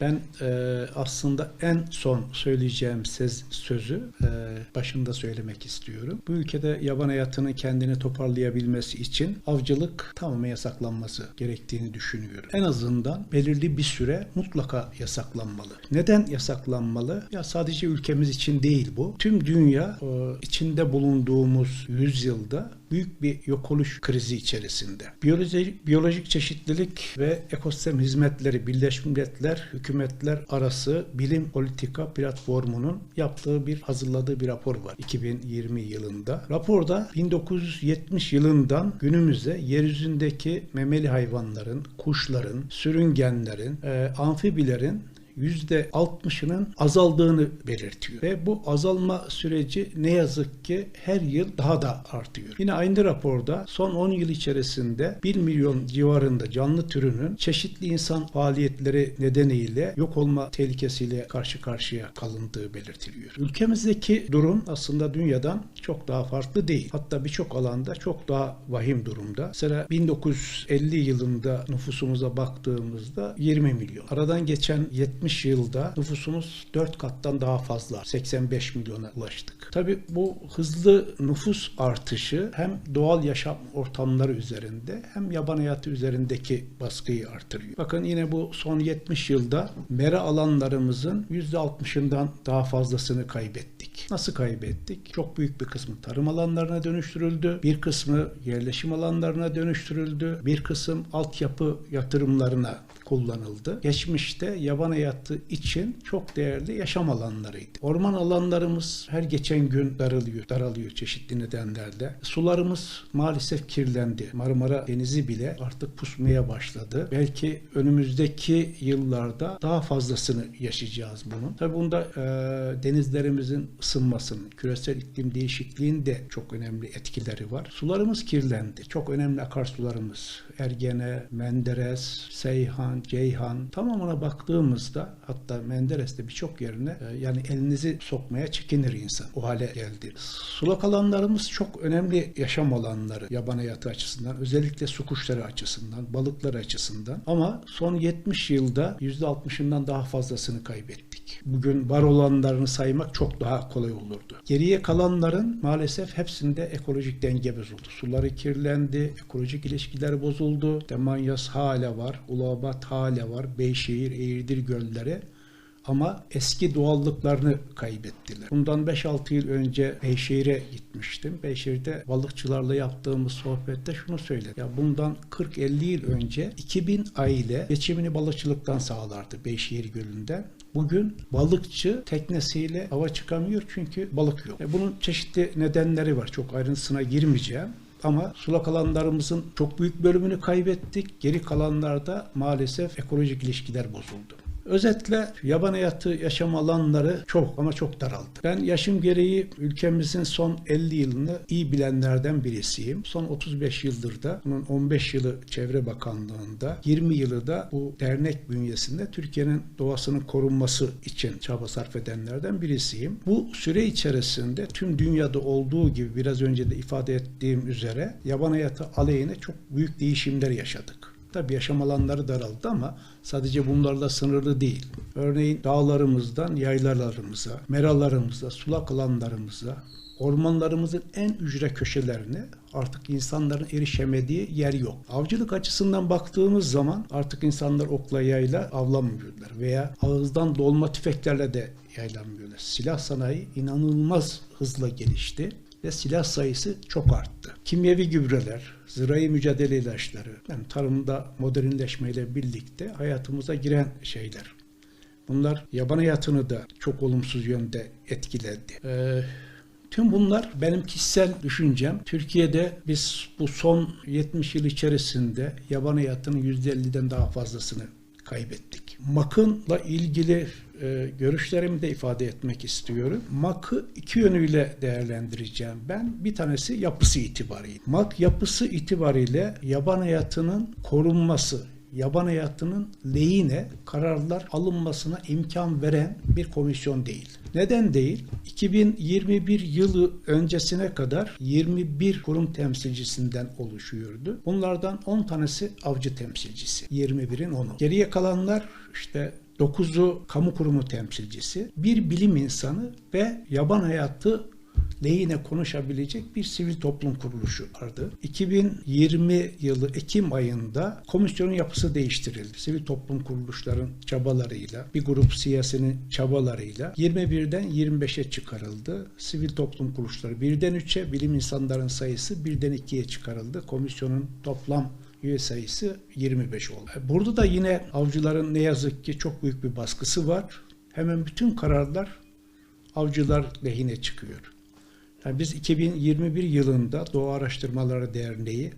Ben e, aslında en son söyleyeceğim söz, sözü e, başında söylemek istiyorum. Bu ülkede yaban hayatının kendini toparlayabilmesi için avcılık tamamen yasaklanması gerektiğini düşünüyorum. En azından belirli bir süre mutlaka yasaklanmalı. Neden yasaklanmalı? Ya sadece ülkemiz için değil bu. Tüm dünya e, içinde bulunduğumuz yüzyılda büyük bir yok oluş krizi içerisinde. Biyoloji, biyolojik çeşitlilik ve ekosistem hizmetleri Birleşmiş Milletler hükümetler arası bilim politika platformunun yaptığı bir hazırladığı bir rapor var 2020 yılında. Raporda 1970 yılından günümüze yeryüzündeki memeli hayvanların, kuşların, sürüngenlerin, e, amfibilerin %60'ının azaldığını belirtiyor. Ve bu azalma süreci ne yazık ki her yıl daha da artıyor. Yine aynı raporda son 10 yıl içerisinde 1 milyon civarında canlı türünün çeşitli insan faaliyetleri nedeniyle yok olma tehlikesiyle karşı karşıya kalındığı belirtiliyor. Ülkemizdeki durum aslında dünyadan çok daha farklı değil. Hatta birçok alanda çok daha vahim durumda. Mesela 1950 yılında nüfusumuza baktığımızda 20 milyon. Aradan geçen 70 yılda nüfusumuz 4 kattan daha fazla. 85 milyona ulaştık. Tabi bu hızlı nüfus artışı hem doğal yaşam ortamları üzerinde hem yaban hayatı üzerindeki baskıyı artırıyor. Bakın yine bu son 70 yılda mera alanlarımızın %60'ından daha fazlasını kaybettik. Nasıl kaybettik? Çok büyük bir kısmı tarım alanlarına dönüştürüldü. Bir kısmı yerleşim alanlarına dönüştürüldü. Bir kısım altyapı yatırımlarına kullanıldı. Geçmişte yaban hayatı için çok değerli yaşam alanlarıydı. Orman alanlarımız her geçen gün daralıyor, daralıyor çeşitli nedenlerle. Sularımız maalesef kirlendi. Marmara Denizi bile artık pusmaya başladı. Belki önümüzdeki yıllarda daha fazlasını yaşayacağız bunun. Tabi bunda e, denizlerimizin ısınmasının, küresel iklim değişikliğinin de çok önemli etkileri var. Sularımız kirlendi. Çok önemli akarsularımız Ergene, Menderes, Seyhan, Ceyhan tamamına baktığımızda hatta Menderes'te birçok yerine e, yani elinizi sokmaya çekinir insan. O hale geldi. Sulak alanlarımız çok önemli yaşam alanları yaban hayatı açısından özellikle su kuşları açısından, balıklar açısından ama son 70 yılda %60'ından daha fazlasını kaybettik. Bugün var olanlarını saymak çok daha kolay olurdu. Geriye kalanların maalesef hepsinde ekolojik denge bozuldu. Suları kirlendi, ekolojik ilişkiler bozuldu. Demanyas hala var, Ulabat hala var, Beyşehir, Eğirdir gölleri ama eski doğallıklarını kaybettiler. Bundan 5-6 yıl önce Beyşehir'e gitmiştim. Beyşehir'de balıkçılarla yaptığımız sohbette şunu söyledi. Ya bundan 40-50 yıl önce 2000 aile geçimini balıkçılıktan sağlardı Beyşehir Gölü'nde. Bugün balıkçı teknesiyle hava çıkamıyor çünkü balık yok. E bunun çeşitli nedenleri var. Çok ayrıntısına girmeyeceğim. Ama sulak alanlarımızın çok büyük bölümünü kaybettik. Geri kalanlarda maalesef ekolojik ilişkiler bozuldu. Özetle yaban hayatı yaşam alanları çok ama çok daraldı. Ben yaşım gereği ülkemizin son 50 yılını iyi bilenlerden birisiyim. Son 35 yıldır da bunun 15 yılı Çevre Bakanlığı'nda 20 yılı da bu dernek bünyesinde Türkiye'nin doğasının korunması için çaba sarf edenlerden birisiyim. Bu süre içerisinde tüm dünyada olduğu gibi biraz önce de ifade ettiğim üzere yaban hayatı aleyhine çok büyük değişimler yaşadık. Tabi yaşam alanları daraldı ama sadece bunlarla sınırlı değil. Örneğin dağlarımızdan yaylalarımıza, meralarımıza, sulak alanlarımıza, ormanlarımızın en ücre köşelerine artık insanların erişemediği yer yok. Avcılık açısından baktığımız zaman artık insanlar okla yayla avlamıyorlar veya ağızdan dolma tüfeklerle de yaylanmıyorlar. Silah sanayi inanılmaz hızla gelişti ve silah sayısı çok arttı. Kimyevi gübreler, zirai mücadele ilaçları, yani tarımda modernleşmeyle birlikte hayatımıza giren şeyler. Bunlar yaban hayatını da çok olumsuz yönde etkiledi. Ee, Tüm bunlar benim kişisel düşüncem. Türkiye'de biz bu son 70 yıl içerisinde yaban hayatının %50'den daha fazlasını kaybettik. MAK'ınla ilgili e, görüşlerimi de ifade etmek istiyorum. MAK'ı iki yönüyle değerlendireceğim ben. Bir tanesi yapısı itibariyle. MAK yapısı itibariyle yaban hayatının korunması, yaban hayatının lehine kararlar alınmasına imkan veren bir komisyon değil. Neden değil? 2021 yılı öncesine kadar 21 kurum temsilcisinden oluşuyordu. Bunlardan 10 tanesi avcı temsilcisi. 21'in 10'u. Geriye kalanlar işte 9'u kamu kurumu temsilcisi, bir bilim insanı ve yaban hayatı lehine konuşabilecek bir sivil toplum kuruluşu vardı. 2020 yılı Ekim ayında komisyonun yapısı değiştirildi. Sivil toplum kuruluşların çabalarıyla, bir grup siyasinin çabalarıyla 21'den 25'e çıkarıldı. Sivil toplum kuruluşları birden 3'e, bilim insanların sayısı birden 2'ye çıkarıldı. Komisyonun toplam üye sayısı 25 oldu. Burada da yine avcıların ne yazık ki çok büyük bir baskısı var. Hemen bütün kararlar avcılar lehine çıkıyor. Yani biz 2021 yılında Doğa Araştırmaları Derneği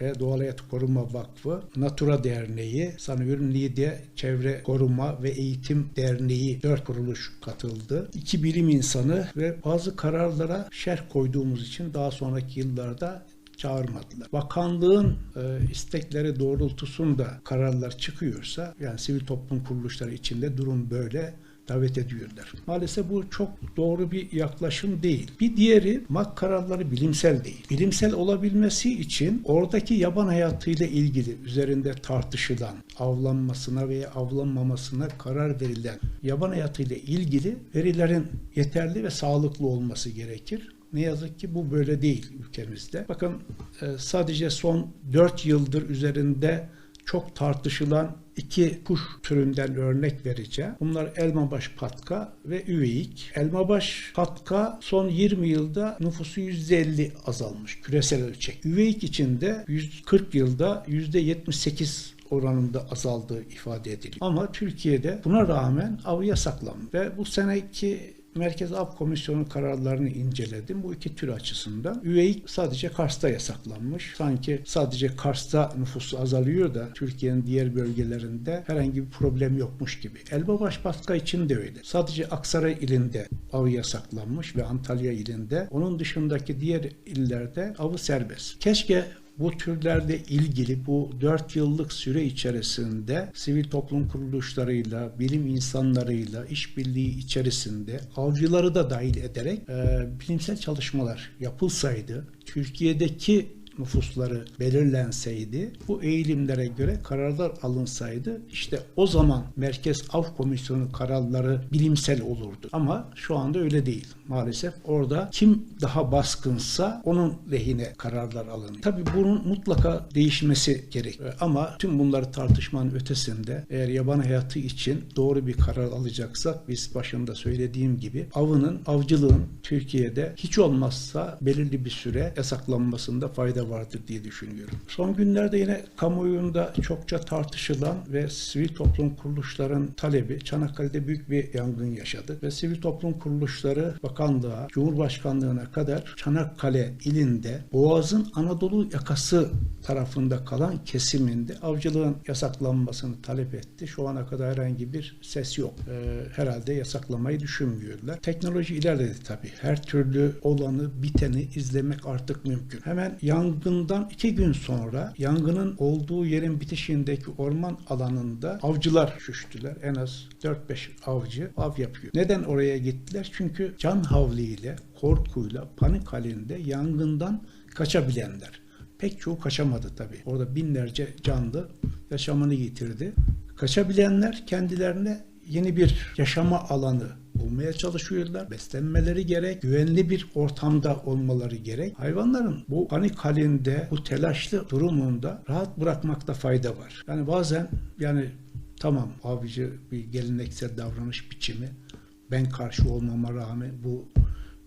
ve Doğal Hayat Koruma Vakfı, Natura Derneği, sanıyorum Lidya Çevre Koruma ve Eğitim Derneği dört kuruluş katıldı. İki bilim insanı ve bazı kararlara şerh koyduğumuz için daha sonraki yıllarda çağırmadılar. Bakanlığın e, istekleri doğrultusunda kararlar çıkıyorsa yani sivil toplum kuruluşları içinde durum böyle davet ediyorlar. Maalesef bu çok doğru bir yaklaşım değil. Bir diğeri MAK kararları bilimsel değil. Bilimsel olabilmesi için oradaki yaban hayatıyla ilgili üzerinde tartışılan, avlanmasına veya avlanmamasına karar verilen yaban hayatıyla ilgili verilerin yeterli ve sağlıklı olması gerekir. Ne yazık ki bu böyle değil ülkemizde. Bakın e, sadece son 4 yıldır üzerinde çok tartışılan iki kuş türünden örnek vereceğim. Bunlar elmabaş patka ve üveyik. Elmabaş patka son 20 yılda nüfusu %50 azalmış küresel ölçek. Üveyik içinde 140 yılda %78 oranında azaldığı ifade ediliyor. Ama Türkiye'de buna rağmen av yasaklanmış ve bu seneki Merkez Av Komisyonu kararlarını inceledim. Bu iki tür açısından. Üveyik sadece Kars'ta yasaklanmış. Sanki sadece Kars'ta nüfusu azalıyor da Türkiye'nin diğer bölgelerinde herhangi bir problem yokmuş gibi. Elbabaş Baska için de öyle. Sadece Aksaray ilinde avı yasaklanmış ve Antalya ilinde. Onun dışındaki diğer illerde avı serbest. Keşke bu türlerle ilgili bu 4 yıllık süre içerisinde sivil toplum kuruluşlarıyla, bilim insanlarıyla işbirliği içerisinde avcıları da dahil ederek e, bilimsel çalışmalar yapılsaydı, Türkiye'deki nüfusları belirlenseydi, bu eğilimlere göre kararlar alınsaydı işte o zaman Merkez Av Komisyonu kararları bilimsel olurdu. Ama şu anda öyle değil. Maalesef orada kim daha baskınsa onun lehine kararlar alınıyor. Tabii bunun mutlaka değişmesi gerek. Ama tüm bunları tartışmanın ötesinde eğer yaban hayatı için doğru bir karar alacaksak biz başında söylediğim gibi avının, avcılığın Türkiye'de hiç olmazsa belirli bir süre yasaklanmasında fayda vardır diye düşünüyorum. Son günlerde yine kamuoyunda çokça tartışılan ve sivil toplum kuruluşların talebi Çanakkale'de büyük bir yangın yaşadı ve sivil toplum kuruluşları bakanlığa, Cumhurbaşkanlığına kadar Çanakkale ilinde Boğaz'ın Anadolu yakası tarafında kalan kesiminde avcılığın yasaklanmasını talep etti. Şu ana kadar herhangi bir ses yok. Ee, herhalde yasaklamayı düşünmüyorlar. Teknoloji ilerledi tabii. Her türlü olanı, biteni izlemek artık mümkün. Hemen yangından iki gün sonra yangının olduğu yerin bitişindeki orman alanında avcılar şüştüler. En az 4-5 avcı av yapıyor. Neden oraya gittiler? Çünkü can havliyle, korkuyla, panik halinde yangından kaçabilenler. Pek çoğu kaçamadı tabii. Orada binlerce canlı yaşamını yitirdi. Kaçabilenler kendilerine yeni bir yaşama alanı bulmaya çalışıyorlar. Beslenmeleri gerek, güvenli bir ortamda olmaları gerek. Hayvanların bu panik halinde, bu telaşlı durumunda rahat bırakmakta fayda var. Yani bazen yani tamam avcı bir geleneksel davranış biçimi. Ben karşı olmama rağmen bu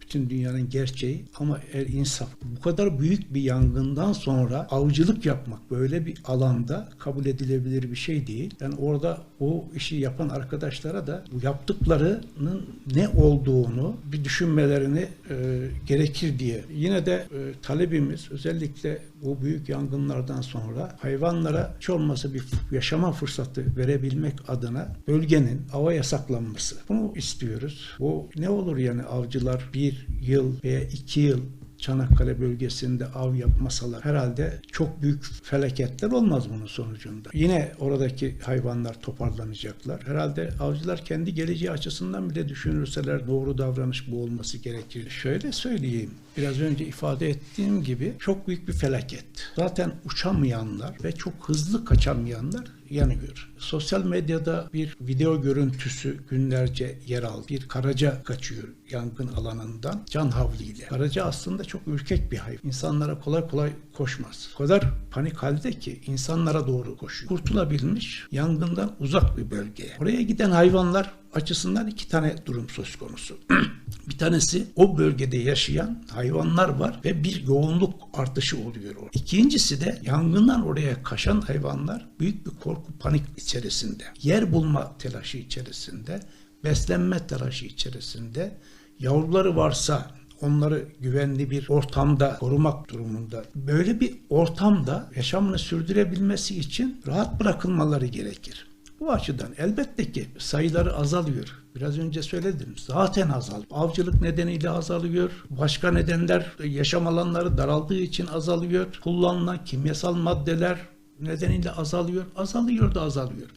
bütün dünyanın gerçeği ama eğer insaf bu kadar büyük bir yangından sonra avcılık yapmak böyle bir alanda kabul edilebilir bir şey değil. Yani orada o işi yapan arkadaşlara da bu yaptıklarının ne olduğunu bir düşünmelerini e, gerekir diye. Yine de e, talebimiz özellikle bu büyük yangınlardan sonra hayvanlara hiç olmasa bir yaşama fırsatı verebilmek adına bölgenin ava yasaklanması. Bunu istiyoruz. Bu ne olur yani avcılar bir yıl veya iki yıl Çanakkale bölgesinde av yapmasalar herhalde çok büyük felaketler olmaz bunun sonucunda. Yine oradaki hayvanlar toparlanacaklar. Herhalde avcılar kendi geleceği açısından bile düşünürseler doğru davranış bu olması gerekir. Şöyle söyleyeyim. Biraz önce ifade ettiğim gibi çok büyük bir felaket. Zaten uçamayanlar ve çok hızlı kaçamayanlar yanıyor. Sosyal medyada bir video görüntüsü günlerce yer aldı. Bir karaca kaçıyor yangın alanından can havliyle. Karaca aslında çok ürkek bir hayvan. İnsanlara kolay kolay koşmaz. O kadar panik halde ki insanlara doğru koşuyor. Kurtulabilmiş yangından uzak bir bölgeye. Oraya giden hayvanlar açısından iki tane durum söz konusu. bir tanesi o bölgede yaşayan hayvanlar var ve bir yoğunluk artışı oluyor. İkincisi de yangından oraya kaçan hayvanlar büyük bir korku panik içerisinde. Yer bulma telaşı içerisinde, beslenme telaşı içerisinde, yavruları varsa onları güvenli bir ortamda korumak durumunda. Böyle bir ortamda yaşamını sürdürebilmesi için rahat bırakılmaları gerekir. Bu açıdan elbette ki sayıları azalıyor. Biraz önce söyledim. Zaten azalıyor. Avcılık nedeniyle azalıyor. Başka nedenler yaşam alanları daraldığı için azalıyor. Kullanılan kimyasal maddeler nedeniyle azalıyor. Azalıyor da azalıyor.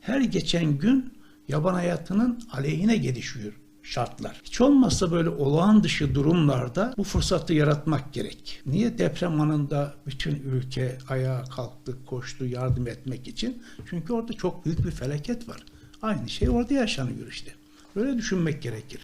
Her geçen gün yaban hayatının aleyhine gelişiyor şartlar. Hiç olmazsa böyle olağan dışı durumlarda bu fırsatı yaratmak gerek. Niye deprem anında bütün ülke ayağa kalktı, koştu yardım etmek için? Çünkü orada çok büyük bir felaket var. Aynı şey orada yaşanıyor işte. Böyle düşünmek gerekir.